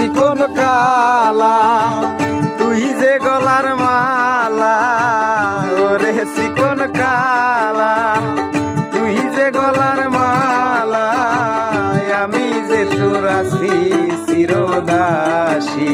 চিকন কালা, তুই যে গলার মালা, ওরে চিকন কালা, তুই যে গলার মালা, আমি যে তোর আছি চিরদাসী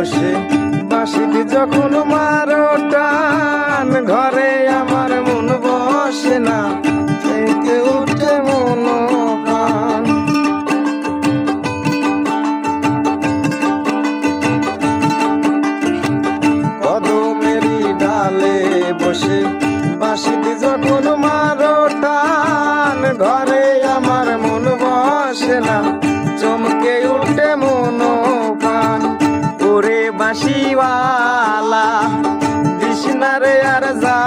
বসে। বাঁশিটি যখন মারো টান, ঘরে আমার মন বসে না। থেকে উঠে মন কান কদমেরি ডালে বসে। বাঁশিটি যখন মারো টান, ঘরে হাসিওয়ালা কৃষ্ণারে আর যা